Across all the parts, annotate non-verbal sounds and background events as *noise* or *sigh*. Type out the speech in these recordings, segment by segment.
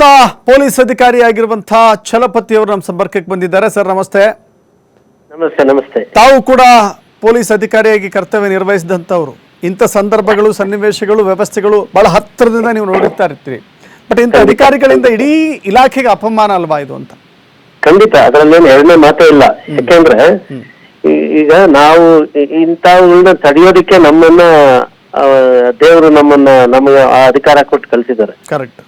ನಿವೃತ್ತ ಪೊಲೀಸ್ ಅಧಿಕಾರಿಯಾಗಿರುವಂತಹ ಛಲಪತಿ ಅವರು ನಮ್ಮ ಸಂಪರ್ಕಕ್ಕೆ ಬಂದಿದ್ದಾರೆ. ಸರ್ ನಮಸ್ತೆ. ನಮಸ್ತೆ ನಮಸ್ತೆ. ತಾವು ಕೂಡ ಪೊಲೀಸ್ ಅಧಿಕಾರಿಯಾಗಿ ಕರ್ತವ್ಯ ನಿರ್ವಹಿಸಿದಂಥವ್ರು. ಇಂಥ ಸಂದರ್ಭಗಳು ಸನ್ನಿವೇಶಗಳು ವ್ಯವಸ್ಥೆಗಳು ಬಹಳ ಹತ್ತಿರದಿಂದ ನೀವು ನೋಡುತ್ತಾ ಇರ್ತೀರಿ. ಬಟ್ ಇಂಥ ಅಧಿಕಾರಿಗಳಿಂದ ಇಡೀ ಇಲಾಖೆಗೆ ಅಪಮಾನ ಅಲ್ವಾ ಇದು ಅಂತ? ಖಂಡಿತ. ಅದರಲ್ಲೇನು ಎರಡನೇ ಮಾತೇ ಇಲ್ಲ. ಯಾಕೆಂದ್ರೆ ಈಗ ನಾವು ಇಂಥವುಗಳನ್ನ ತಡೆಯೋದಿಕ್ಕೆ ನಮ್ಮನ್ನ ದೇವರು ನಮ್ಮನ್ನ ನಮಗೆ ಆ ಅಧಿಕಾರ ಕೊಟ್ಟು ಕಲಿಸಿದ್ದಾರೆ ಕರೆಕ್ಟ್.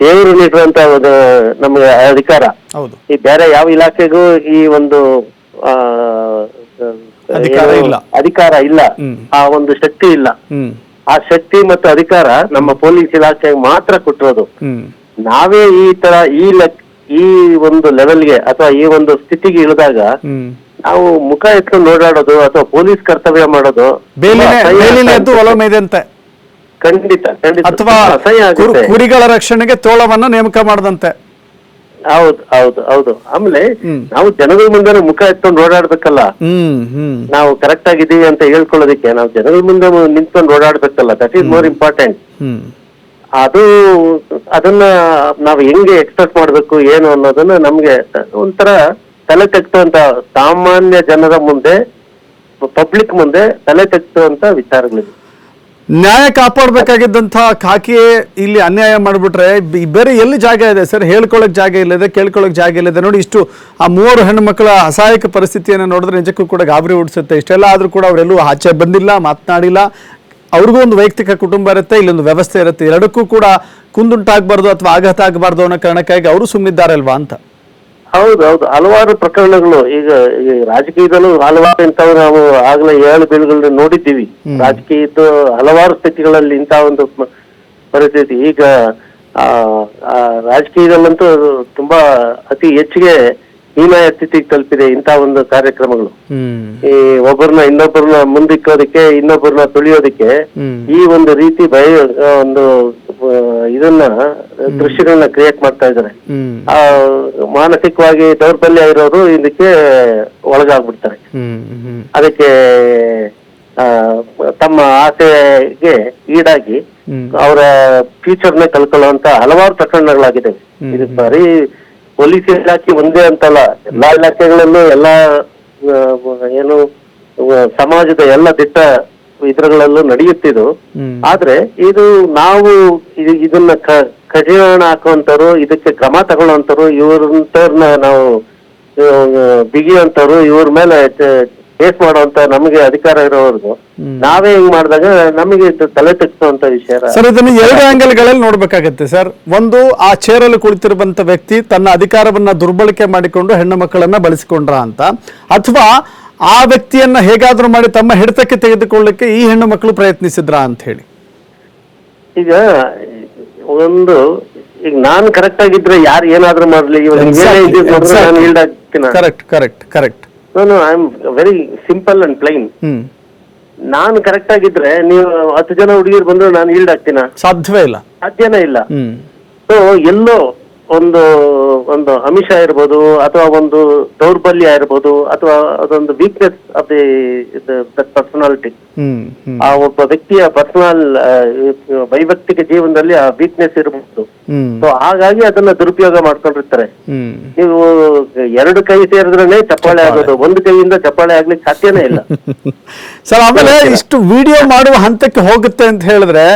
ದೇವರು ನೀಡುವಂತ ಒಂದು ನಮಗೆ ಅಧಿಕಾರ. ಹೌದು. ಈ ಬೇರೆ ಯಾವ ಇಲಾಖೆಗೂ ಈ ಒಂದು ಆ, ಅಧಿಕಾರ ಏನು, ಇಲ್ಲ. ಅಧಿಕಾರ ಇಲ್ಲ. ಹ್ಮ್. ಆ ಒಂದು ಶಕ್ತಿ ಇಲ್ಲ. ಹ್ಮ್. ಆ ಶಕ್ತಿ ಮತ್ತು ಅಧಿಕಾರ ನಮ್ಮ ಪೊಲೀಸ್ ಇಲಾಖೆಗೆ ಮಾತ್ರ ಕೊಟ್ಟಿರೋದು. ಹ್ಮ್. ನಾವೇ ಈ ತರ ಈ ಲೆಕ್ ಈ ಒಂದು ಲೆವೆಲ್ಗೆ ಅಥವಾ ಈ ಒಂದು ಸ್ಥಿತಿಗೆ ಇಳಿದಾಗ ಹ್ಮ್. ನಾವು ಮುಖ ಎತ್ಕೊಂಡು ಓಡಾಡೋದು ಅಥವಾ ಪೊಲೀಸ್ ಕರ್ತವ್ಯ ಮಾಡೋದು ಬೇಲಿನೇ ತುಂಬಾ ಬೇಲಿನೇ ಎದ್ದು ಒಲ ಮೇದಂತೆ. ಖಂಡಿತ ಖಂಡಿತ. ಅಥವಾ ತುಂಬಾ ಅಸಹ್ಯ ಆಗುತ್ತೆ. ಕುರಿಗಳ ರಕ್ಷಣೆಗೆ ತೋಳವನ್ನ ನೇಮಕ ಮಾಡದಂತೆ. ಹೌದು ಹೌದು ಹೌದು. ಆಮೇಲೆ ನಾವು ಜನಗಳ ಮುಂದೆ ಮುಖ ಎತ್ಕೊಂಡು ಓಡಾಡ್ಬೇಕಲ್ಲ. ನಾವು ಕರೆಕ್ಟ್ ಆಗಿದ್ದೀವಿ ಅಂತ ಹೇಳ್ಕೊಳ್ಳೋದಕ್ಕೆ ನಾವು ಜನಗಳ ಮುಂದೆ ನಿಂತ್ಕೊಂಡು ಓಡಾಡ್ಬೇಕಲ್ಲ. ದಟ್ ಈಸ್ ಮೋರ್ ಇಂಪಾರ್ಟೆಂಟ್ ಅದು ಅದನ್ನ ನಾವು ಹೆಂಗೆ ಎಕ್ಸ್ಪೆಕ್ಟ್ ಮಾಡ್ಬೇಕು ಏನು ಅನ್ನೋದನ್ನ ನಮ್ಗೆ ಒಂಥರ ತಲೆ ತೆಗ್ಸುವಂತ ಸಾಮಾನ್ಯ ಜನರ ಮುಂದೆ ಪಬ್ಲಿಕ್ ಮುಂದೆ ತಲೆ ತೆಗ್ಸುವಂತ ವಿಚಾರಗಳಿವೆ ನ್ಯಾಯ ಕಾಪಾಡಬೇಕಾಗಿದ್ದಂಥ ಖಾಕಿ ಇಲ್ಲಿ ಅನ್ಯಾಯ ಮಾಡಿಬಿಟ್ರೆ ಬೇರೆ ಎಲ್ಲಿ ಜಾಗ ಇದೆ ಸರ್? ಹೇಳ್ಕೊಳ್ಳೋಕೆ ಜಾಗ ಇಲ್ಲದೆ, ಕೇಳ್ಕೊಳ್ಳೋಕೆ ಜಾಗ ಇಲ್ಲದೆ. ನೋಡಿ, ಇಷ್ಟು ಆ ಮೂವರು ಹೆಣ್ಣು ಮಕ್ಕಳ ಅಸಹಾಯಕ ಪರಿಸ್ಥಿತಿಯನ್ನು ನೋಡಿದ್ರೆ ನಿಜಕ್ಕೂ ಕೂಡ ಗಾಬರಿ ಹುಡ್ಸುತ್ತೆ ಇಷ್ಟೆಲ್ಲ ಆದ್ರೂ ಕೂಡ ಅವರೆಲ್ಲೂ ಆಚೆ ಬಂದಿಲ್ಲ, ಮಾತನಾಡಿಲ್ಲ. ಅವ್ರಿಗೂ ಒಂದು ವೈಯಕ್ತಿಕ ಕುಟುಂಬ ಇರುತ್ತೆ, ಇಲ್ಲೊಂದು ವ್ಯವಸ್ಥೆ ಇರುತ್ತೆ. ಎರಡಕ್ಕೂ ಕೂಡ ಕುಂದುಂಟಾಗಬಾರ್ದು ಅಥವಾ ಆಘಾತ ಆಗಬಾರ್ದು ಅನ್ನೋ ಕಾರಣಕ್ಕಾಗಿ ಅವರು ಸುಮ್ಮನಿದ್ದಾರಲ್ವಾ ಅಂತ. ಹೌದು ಹೌದು. ಹಲವಾರು ಪ್ರಕರಣಗಳು. ಈಗ ಈ ರಾಜಕೀಯದಲ್ಲೂ ಹಲವಾರು ಇಂಥವು ನಾವು ಆಗ್ಲೇ ಏಳು ಬೀಳುಗಳನ್ನ ನೋಡಿದ್ದೀವಿ. ರಾಜಕೀಯದ ಹಲವಾರು ಸ್ಥಿತಿಗಳಲ್ಲಿ ಇಂಥ ಒಂದು ಮ- ಪರಿಸ್ಥಿತಿ. ಈಗ ಆ ಆ, ರಾಜಕೀಯದಲ್ಲಂತೂ ತುಂಬಾ ಅತಿ ಹೆಚ್ಚಿಗೆ ಹೀನಾಯ ಸ್ಥಿತಿಗೆ ತಲುಪಿದೆ ಇಂಥ ಒಂದು ಕಾರ್ಯಕ್ರಮಗಳು. ಹ್ಮ್. ಈ ಒಬ್ಬರನ್ನ ಇನ್ನೊಬ್ಬರನ್ನ ಮುಂದಿಕ್ಕೋದಕ್ಕೆ ಇನ್ನೊಬ್ಬರನ್ನ ತುಳಿಯೋದಕ್ಕೆ ಹ್ಮ್. ಈ ಒಂದು ರೀತಿ ಭಯ ಒಂದು ಇದನ್ನ ದೃಶ್ಯಗಳನ್ನ ಕ್ರಿಯೇಟ್ ಮಾಡ್ತಾ ಇದ್ದಾರೆ ಆ ಮಾನಸಿಕವಾಗಿ ದೌರ್ಬಲ್ಯ ಇರೋರು ಇದಕ್ಕೆ ಒಳಗಾಗ್ಬಿಡ್ತಾರೆ. ಅದಕ್ಕೆ ತಮ್ಮ ಆಸೆಗೆ ಈಡಾಗಿ ಅವರ ಫ್ಯೂಚರ್ನ ಕಳ್ಕೊಳ್ಳುವಂತ ಹಲವಾರು ಪ್ರಕರಣಗಳಾಗಿದೆ ಇದು ಬರೀ ಪೊಲೀಸ್ ಇಲಾಖೆ ಒಂದೇ ಅಂತಲ್ಲ ಎಲ್ಲಾ ಇಲಾಖೆಗಳಲ್ಲೂ ಎಲ್ಲಾ ಏನು ಸಮಾಜದ ಎಲ್ಲ ದಿಟ್ಟ ಇದ್ರಗಳಲ್ಲೂ ನಡೆಯುತ್ತಿದ್ದು. ಆದ್ರೆ ಇದು ನಾವು ಇದನ್ನ ಕಡಿವಾಣ ಹಾಕುವಂತರು ಇದಕ್ಕೆ ಕ್ರಮ ತಗೊಳ್ಳುವಂತರು ಇವ್ರಂತವ್ರನ್ನ ನಾವು ಬಿಗಿಯುವಂತವ್ರು ಇವ್ರ ಮೇಲೆ ಕೇಸ್ ಮಾಡುವಂತ ನಮಗೆ ಅಧಿಕಾರ ಇರೋವರೆಗೂ ನಾವೇ ಹಿಂಗ್ ಮಾಡಿದಾಗ ನಮಗೆ ಇದು ತಲೆ ತೆಗ್ಸುವಂತ ವಿಷಯ. ಸರ್ ಇದನ್ನು ಎರಡು ಆಂಗಲ್ಗಳಲ್ಲಿ ನೋಡ್ಬೇಕಾಗತ್ತೆ ಸರ್. ಒಂದು ಆ ಚೇರಲ್ಲಿ ಕುಳಿತಿರುವಂತ ವ್ಯಕ್ತಿ ತನ್ನ ಅಧಿಕಾರವನ್ನ ದುರ್ಬಳಕೆ ಮಾಡಿಕೊಂಡು ಹೆಣ್ಣು ಮಕ್ಕಳನ್ನ ಬಳಸಿಕೊಂಡ್ರ ಅಂತ. ಅಥವಾ ಆ ವ್ಯಕ್ತಿಯನ್ನ ಹೇಗಾದ್ರೂ ಮಾಡಿ ತಮ್ಮ ಹಿಡಿತಕ್ಕೆ ತೆಗೆದುಕೊಳ್ಳಿಕ್ಕೆ ಈ ಹೆಣ್ಣು ಮಕ್ಕಳು ಪ್ರಯತ್ನಿಸಿದ್ರಾ ಅಂತ ಹೇಳಿ. ಈಗ ಒಂದು ಈಗ ನಾನು ಕರೆಕ್ಟ್ ಆಗಿದ್ರೆ ಯಾರು ಏನಾದ್ರೂ ಮಾಡ್ಲಿ ಕರೆಕ್ಟ್ ಕರೆಕ್ಟ್ ಕರೆಕ್ಟ್ ನಾನು I am very simple and plain ನಾನು ಕರೆಕ್ಟ್ ಆಗಿದ್ರೆ ನೀವು ಹತ್ತು ಜನ ಹುಡುಗಿರು ಬಂದ್ರು ನಾನು ಈಲ್ಡ್ ಆಗ್ತೀನ ಸಾಧ್ಯವೇ ಇಲ್ಲ. ಸಾಧ್ಯನೇ ಇಲ್ಲ. ಸೊ ಎಲ್ಲೋ ಒಂದು ಒಂದು ಅಮಿಷ ಇರ್ಬೋದು ಅಥವಾ ಒಂದು ದೌರ್ಬಲ್ಯ ಇರ್ಬೋದು ಅಥವಾ ಅದೊಂದು ವೀಕ್ನೆಸ್ ಆಫ್ ದಿ ಪರ್ಸನಾಲಿಟಿ ಆ ಒಬ್ಬ ವ್ಯಕ್ತಿಯ ಪರ್ಸನಲ್ ವೈಯಕ್ತಿಕ ಜೀವನದಲ್ಲಿ ಆ ವೀಕ್ನೆಸ್ ಇರಬಹುದು ಹ್ಮ್. ಸೊ ಹಾಗಾಗಿ ಅದನ್ನ ದುರುಪಯೋಗ ಮಾಡ್ಕೊಂಡಿರ್ತಾರೆ. ನೀವು ಎರಡು ಕೈ ಸೇರಿದ್ರೆ ಚಪ್ಪಾಳೆ ಆಗೋದು ಒಂದು ಕೈಯಿಂದ ಚಪ್ಪಾಳೆ ಆಗ್ಲಿಕ್ಕೆ ಸಾಧ್ಯನೇ ಇಲ್ಲ. *laughs* ಸರ್ ಆಮೇಲೆ ಇಷ್ಟು ವಿಡಿಯೋ ಮಾಡುವ ಹಂತಕ್ಕೆ ಹೋಗುತ್ತೆ ಅಂತ ಹೇಳಿದ್ರೆ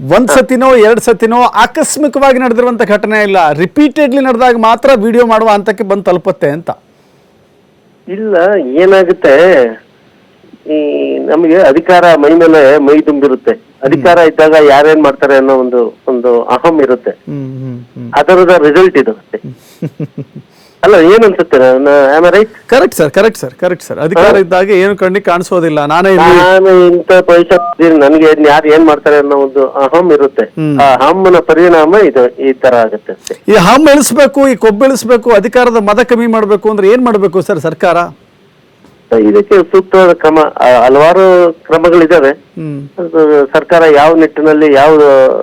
ಒಂದ್ ಸತಿನೋ ಎರಡ್ ಸತಿನೋ ಆಕಸ್ಮಿಕವಾಗಿ ನಡೆದಿರುವಂತ ಘಟನೆ ಇಲ್ಲ. ರಿಪೀಟೆಡ್ಲಿ ನಡೆದಾಗ ಮಾತ್ರ ವಿಡಿಯೋ ಮಾಡುವ ಹಂತಕ್ಕೆ ಬಂದು ತಲುಪುತ್ತೆ ಅಂತ. ಇಲ್ಲ ಏನಾಗುತ್ತೆ? ಈ ನಮಗೆ ಅಧಿಕಾರ ಮೈ ಮೇಲೆ ಮೈ ತುಂಬಿರುತ್ತೆ. ಅಧಿಕಾರ ಇದ್ದಾಗ ಯಾರೇನ್ ಮಾಡ್ತಾರೆ ಅನ್ನೋ ಒಂದು ಒಂದು ಅಹಂ ಇರುತ್ತೆ. ಅದರದ ರಿಸಲ್ಟ್ ಇದು *laughs* ಅಲ್ಲ ಏನು ಅನ್ಸುತ್ತೆ? Am right correct sir correct sir correct sir ಅಧಿಕಾರ ಇದ್ದಾಗ ಏನು ಕಣ್ಣಿಗೆ ಕಾಣಿಸೋದಿಲ್ಲ. ನಾನೇ ನಾನು ಇಂಥ ಪೈಸಾ ನನಗೆ ಯಾರು ಏನ್ ಮಾಡ್ತಾರೆ ಅನ್ನೋ ಒಂದು ಅಹಂ ಇರುತ್ತೆ. ಆ ಹಮ್ಮನ ಪರಿಣಾಮ ಇದು ಈ ತರ ಆಗುತ್ತೆ ಈ ಹಮ್ ಇಳಿಸ್ಬೇಕು ಈ ಕೊಬ್ಬಿಳಿಸ್ಬೇಕು ಅಧಿಕಾರದ ಮದ ಕಮ್ಮಿ ಮಾಡಬೇಕು ಅಂದ್ರೆ ಏನ್ ಮಾಡಬೇಕು ಸರ್ ಸರ್ಕಾರ? ಇದಕ್ಕೆ ಸೂಕ್ತವಾದ ಕ್ರಮ ಆ, ಹಲವಾರು ಕ್ರಮಗಳಿದಾವೆ. ಹ್ಮ್. ಅದು ಸರ್ಕಾರ ಯಾವ ನಿಟ್ಟಿನಲ್ಲಿ ಯಾವ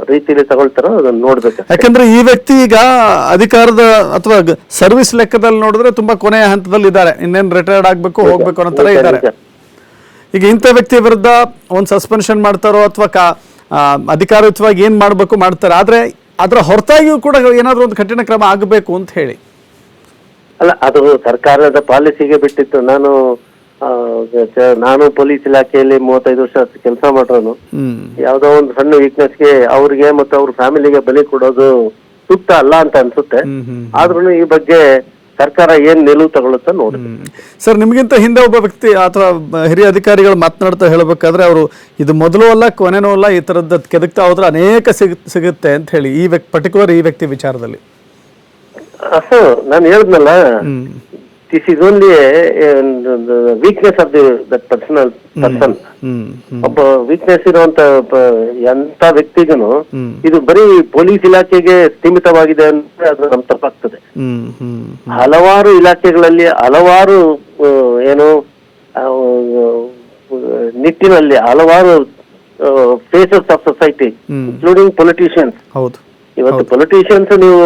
ರೀತಿಯಲ್ಲಿ ತಗೊಳ್ತಾರೋ ಅದನ್ನ ನೋಡ್ಬೇಕು ಯಾಕಂದ್ರೆ ಈ ವ್ಯಕ್ತಿ ಈಗ ಅಧಿಕಾರದ ಅಥವಾ ಸರ್ವಿಸ್ ಲೆಕ್ಕದಲ್ಲಿ ನೋಡಿದ್ರೆ ತುಂಬಾ ಕೊನೆಯ ಹಂತದಲ್ಲಿ ಇದ್ದಾರೆ ಇನ್ನೇನ್ ರಿಟೈರ್ಡ್ ಆಗ್ಬೇಕು ಹೋಗ್ಬೇಕು ಅನ್ನೋ ತರ ಇದ್ದಾರೆ. ಈಗ ಇಂಥ ವ್ಯಕ್ತಿ ವಿರುದ್ಧ ಒಂದು ಸಸ್ಪೆನ್ಷನ್ ಮಾಡ್ತಾರೋ ಅಥವಾ ಕಾ ಆ, ಅಧಿಕಾರಯುತವಾಗಿ ಏನ್ ಮಾಡಬೇಕು ಮಾಡ್ತಾರೆ. ಆದ್ರೆ ಅದರ ಹೊರತಾಗಿಯೂ ಕೂಡ ಏನಾದ್ರೂ ಒಂದು ಕಠಿಣ ಕ್ರಮ ಆಗಬೇಕು ಅಂತ ಹೇಳಿ. ಅಲ್ಲ ಅದು ಸರ್ಕಾರದ ಪಾಲಿಸಿಗೆ ಬಿಟ್ಟಿತ್ತು. ನಾನು ನಾನು ಪೊಲೀಸ್ ಇಲಾಖೆಯಲ್ಲಿ ಮೂವತ್ತೈದು ವರ್ಷ ಕೆಲಸ ಮಾಡೋನು ಯಾವ್ದೋ ಒಂದು ಸಣ್ಣ ವೀಕ್ನೆಸ್ಗೆ ಅವ್ರಿಗೆ ಮತ್ತೆ ಅವ್ರ ಫ್ಯಾಮಿಲಿಗೆ ಬಲಿ ಕೊಡೋದು ಸೂಕ್ತ ಅಲ್ಲ ಅಂತ ಅನ್ಸುತ್ತೆ. ಆದ್ರೂ ಈ ಬಗ್ಗೆ ಸರ್ಕಾರ ಏನ್ ನಿಲುವು ತಗೊಳುತ್ತ ನೋಡಿ ಸರ್ ನಿಮಗಿಂತ ಹಿಂದೆ ಒಬ್ಬ ವ್ಯಕ್ತಿ ಅಥವಾ ಹಿರಿಯ ಅಧಿಕಾರಿಗಳು ಮಾತನಾಡ್ತಾ ಹೇಳಬೇಕಾದ್ರೆ ಅವರು ಇದು ಮೊದಲು ಅಲ್ಲ ಕೊನೆನೂ ಅಲ್ಲ ಈ ತರದ ಕೆದಕ್ತಾ ಹೋದ್ರೆ ಅನೇಕ ಸಿಗ್ ಸಿಗುತ್ತೆ ಅಂತ ಹೇಳಿ ಈ ವ್ಯಕ್ತಿ ಪರ್ಟಿಕ್ಯುಲರ್ ಈ ವ್ಯಕ್ತಿ ವಿಚಾರದಲ್ಲಿ. ನಾನು ಹೇಳಿದ್ನಲ್ಲ this is only weakness of the that personal person hmm hmm ಒಬ್ಬ ವೀಕ್ನೆಸ್ ಇರುವಂತ ಎಂತ ವ್ಯಕ್ತಿಗೂ. ಇದು ಬರೀ ಪೊಲೀಸ್ ಇಲಾಖೆಗೆ ಸೀಮಿತವಾಗಿದೆ ಅಂದ್ರೆ ಅದು ನಮ್ ತಪ್ಪಾಗ್ತದೆ. ಹಲವಾರು ಇಲಾಖೆಗಳಲ್ಲಿ ಹಲವಾರು ಏನು ನಿಟ್ಟಿನಲ್ಲಿ ಹಲವಾರು faces of society. Including politicians ಇವತ್ತು ಪೊಲಿಟಿಷಿಯನ್ಸ್ ನೀವು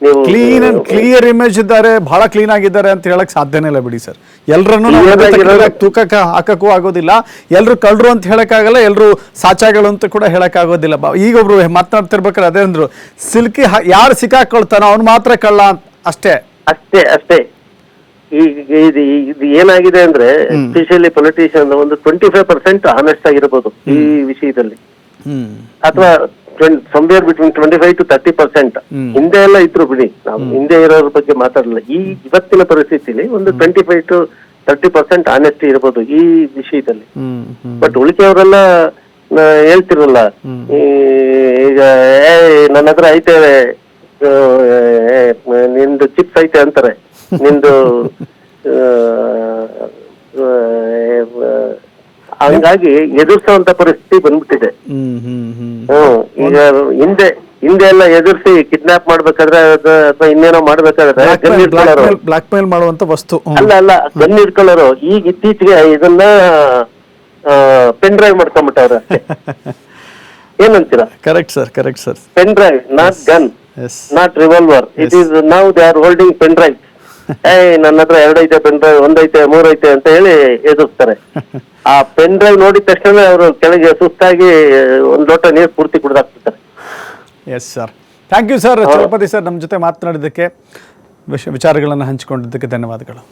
ನೀವು ಕ್ಲೀನ್ ಅಂಡ್ ಕ್ಲಿಯರ್ ಇಮೇಜ್ ಇದ್ದಾರೆ ಬಹಳ ಕ್ಲೀನ್ ಆಗಿದ್ದಾರೆ ಅಂತ ಹೇಳಕ್ ಸಾಧ್ಯನೇ ಇಲ್ಲ ಬಿಡಿ ಸರ್. ಎಲ್ಲರನ್ನು ತೂಕಕ್ಕ ಹಾಕಕ್ಕೂ ಆಗೋದಿಲ್ಲ. ಎಲ್ಲರೂ ಕಳ್ಳರು ಅಂತ ಹೇಳಕ್ಕಾಗಲ್ಲ ಎಲ್ಲರೂ ಸಾಚಾಗಳು ಅಂತ ಕೂಡ ಹೇಳಕ್ ಆಗೋದಿಲ್ಲ ಈಗ ಒಬ್ರು ಮಾತನಾಡ್ತಿರ್ಬೇಕಾದ್ರೆ ಅದೇ ಅಂದ್ರು ಸಿಲ್ಕಿ ಯಾರು ಸಿಕ್ಕಾಕೊಳ್ತಾನೋ ಅವ್ನು ಮಾತ್ರ ಕಳ್ಳ ಅಷ್ಟೇ. ಅಷ್ಟೇ ಅಷ್ಟೇ. ಈಗ ಇದು ಇದು ಏನಾಗಿದೆ ಅಂದ್ರೆ ಎಸ್ಪೆಷಲಿ ಪೊಲಿಟಿಷಿಯನ್ ಒಂದು ಟ್ವೆಂಟಿ ಫೈವ್ ಪರ್ಸೆಂಟ್ ಆನೆಸ್ಟ್ ಆಗಿರ್ಬೋದು ಈ ವಿಷಯದಲ್ಲಿ. ಹ್ಮ್. ಅಥವಾ somewhere between twenty five to thirty percent ಹಿಂದೆ ಎಲ್ಲ ಇದ್ರು ಬಿಡಿ. ನಾವು ಹಿಂದೆ ಇರೋದ್ರ ಬಗ್ಗೆ ಮಾತಾಡಲ್ಲ. ಈ ಇವತ್ತಿನ ಪರಿಸ್ಥಿತಿಲಿ ಒಂದು twenty five to thirty percent honesty ಇರ್ಬೋದು ಈ ವಿಷಯದಲ್ಲಿ. ಬಟ್ ಉಳಿಕೆಯವರೆಲ್ಲ ಹೇಳ್ತಿರಲ್ಲ. ಈಗ ಏ ನನ್ನ ಹತ್ರ ಐತೆ ನಿಂದು ಚಿಪ್ಸ್ ಐತೆ ಅಂತಾರೆ. ನಿಂದು *laughs* ಆ, ಆ, ಹಂಗಾಗಿ ಎದುರಿಸುವಂತ ಪರಿಸ್ಥಿತಿ ಬಂದ್ಬಿಟ್ಟಿದೆ. ಹ್ಮ್ ಈಗ ಹಿಂದೆ ಹಿಂದೆ ಎಲ್ಲ ಎದುರಿಸಿ ಕಿಡ್ನಾಪ್ ಮಾಡ್ಬೇಕಾದ್ರೆ ಅಥವಾ ಇನ್ನೇನೋ ಮಾಡ್ಬೇಕಾದ್ರೆ ಗನ್ ಇಟ್ಕೊಳ್ಳೋರು ಬ್ಲಾಕ್ ಮೇಲ್ ಮಾಡುವಂತ ವಸ್ತು. ಅಲ್ಲ ಅಲ್ಲ ಗನ್ ಇಟ್ಕೊಳ್ಳೋರು ಈಗ ಇತ್ತೀಚೆಗೆ ಇದನ್ನ ಪೆನ್ ಡ್ರೈವ್ ಮಾಡ್ಕೊಂಬಿಟ್ಟವ್ರ ಏನಂತೀರಾ? Correct sir correct sir pen drive not gun not revolver it is now they are holding pen drive ಏ ನನ್ನ ಹತ್ರ ಎರಡೈತೆ ಪೆನ್ ಡ್ರೈವ್ ಒಂದೈತೆ ಮೂರೈತೆ ಅಂತ ಹೇಳಿ ಎದುರಿಸ್ತಾರೆ ಆ ಪೆನ್ ಡ್ರೈವ್ ನೋಡಿದ ತಕ್ಷಣ ಅವರು ಕೆಳಗೆ ಸುಸ್ತಾಗಿ ಒಂದ್ ಲೋಟ ನೀರು ಪೂರ್ತಿ ಕುಡ್ದಾಕ್ತಿರ್ತಾರೆ yes sir thank you sir Chalapathi sir ನಮ್ಮ ಜೊತೆ ಮಾತನಾಡಿದ್ದಕ್ಕೆ ವಿಷ ವಿಚಾರಗಳನ್ನು ಹಂಚಿಕೊಂಡಿದ್ದಕ್ಕೆ ಧನ್ಯವಾದಗಳು.